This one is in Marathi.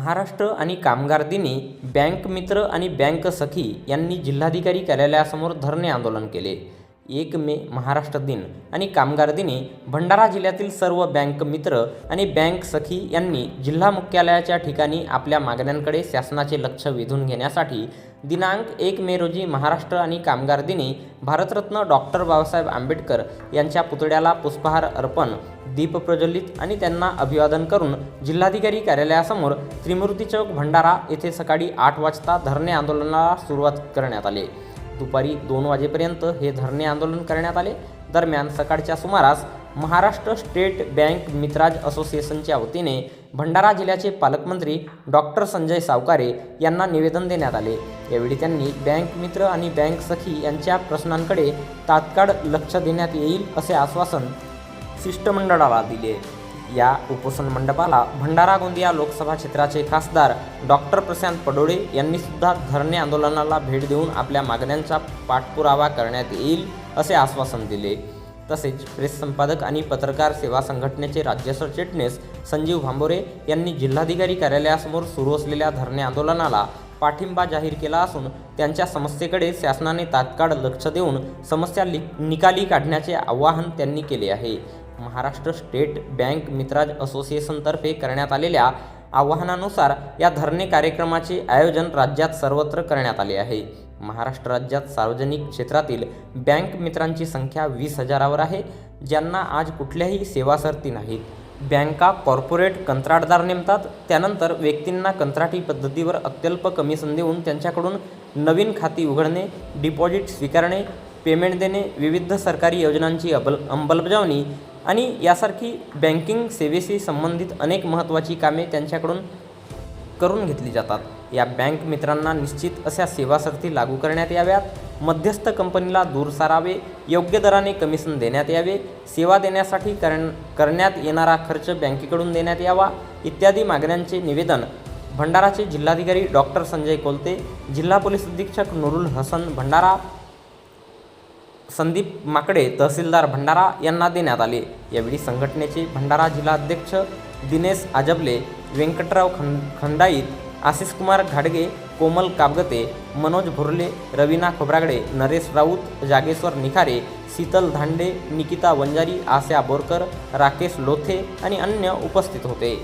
महाराष्ट्र आणि कामगार दिनी बँक मित्र आणि बँक सखी यांनी जिल्हाधिकारी कार्यालयासमोर धरणे आंदोलन केले. एक मे महाराष्ट्र दिन आणि कामगार दिनी भंडारा जिल्ह्यातील सर्व बँक मित्र आणि बँक सखी यांनी जिल्हा मुख्यालयाच्या ठिकाणी आपल्या मागण्यांकडे शासनाचे लक्ष वेधून घेण्यासाठी दिनांक एक मे रोजी महाराष्ट्र आणि कामगार दिनी भारतरत्न डॉक्टर बाबासाहेब आंबेडकर यांच्या पुतळ्याला पुष्पहार अर्पण दीप प्रज्वलित आणि त्यांना अभिवादन करून जिल्हाधिकारी कार्यालयासमोर त्रिमूर्ती चौक भंडारा येथे सकाळी आठ वाजता धरणे आंदोलनाला सुरुवात करण्यात आली. दुपारी दोन वाजेपर्यंत हे धरणे आंदोलन करण्यात आले. दरम्यान सकाळच्या सुमारास महाराष्ट्र स्टेट बँक मित्राज असोसिएशनच्या वतीने भंडारा जिल्ह्याचे पालकमंत्री डॉक्टर संजय सावकारे यांना निवेदन देण्यात आले. यावेळी त्यांनी बँक मित्र आणि बँक सखी यांच्या प्रश्नांकडे तात्काळ लक्ष देण्यात येईल असे आश्वासन शिष्टमंडळाला दिले. या उपोषण मंडपाला भंडारा गोंदिया लोकसभा क्षेत्राचे खासदार डॉक्टर प्रशांत पडोळे यांनीसुद्धा धरणे आंदोलनाला भेट देऊन आपल्या मागण्यांचा पाठपुरावा करण्यात येईल असे आश्वासन दिले. तसेच प्रेस संपादक आणि पत्रकार सेवा संघटनेचे राज्य सरचिटणीस संजीव भांबोरे यांनी जिल्हाधिकारी कार्यालयासमोर सुरू असलेल्या धरणे आंदोलनाला पाठिंबा जाहीर केला असून त्यांच्या समस्येकडे शासनाने तात्काळ लक्ष देऊन समस्या लि निकाली काढण्याचे आवाहन त्यांनी केले आहे. महाराष्ट्र स्टेट बँक मित्राज असोसिएशनतर्फे करण्यात आलेल्या आवाहनानुसार या धरणे कार्यक्रमाचे आयोजन राज्यात सर्वत्र करण्यात आले आहे. महाराष्ट्र राज्यात सार्वजनिक क्षेत्रातील बँक मित्रांची संख्या वीस हजारावर आहे ज्यांना आज कुठल्याही सेवासरती नाहीत. बँका कॉर्पोरेट कंत्राटदार नेमतात त्यानंतर व्यक्तींना कंत्राटी पद्धतीवर अत्यल्प कमिशन देऊन त्यांच्याकडून नवीन खाती उघडणे डिपॉझिट स्वीकारणे पेमेंट देणे विविध सरकारी योजनांची अबल अंमलबजावणी आणि यासारखी बँकिंग सेवेशी संबंधित अनेक महत्त्वाची कामे त्यांच्याकडून करून घेतली जातात. या बँक मित्रांना निश्चित अशा सेवासरती लागू करण्यात याव्यात. मध्यस्थ कंपनीला दूर सारावे योग्य दराने कमिशन देण्यात यावे सेवा देण्यासाठी करण करण्यात येणारा खर्च बँकेकडून देण्यात यावा इत्यादी मागण्यांचे निवेदन भंडाराचे जिल्हाधिकारी डॉक्टर संजय कोलते जिल्हा पोलीस अधीक्षक नुरुल हसन भंडारा संदीप माकडे तहसीलदार भंडारा यांना देण्यात आले. यावेळी संघटनेचे भंडारा जिल्हाध्यक्ष दिनेश आजबले व्यंकटराव खं खंडाईत आशिषकुमार घाडगे कोमल काबगते मनोज भोरले रवीना खोब्रागडे नरेश राऊत जागेश्वर निखारे शीतल धांडे निकिता वंजारी आस्या बोरकर राकेश लोथे आणि अन्य उपस्थित होते.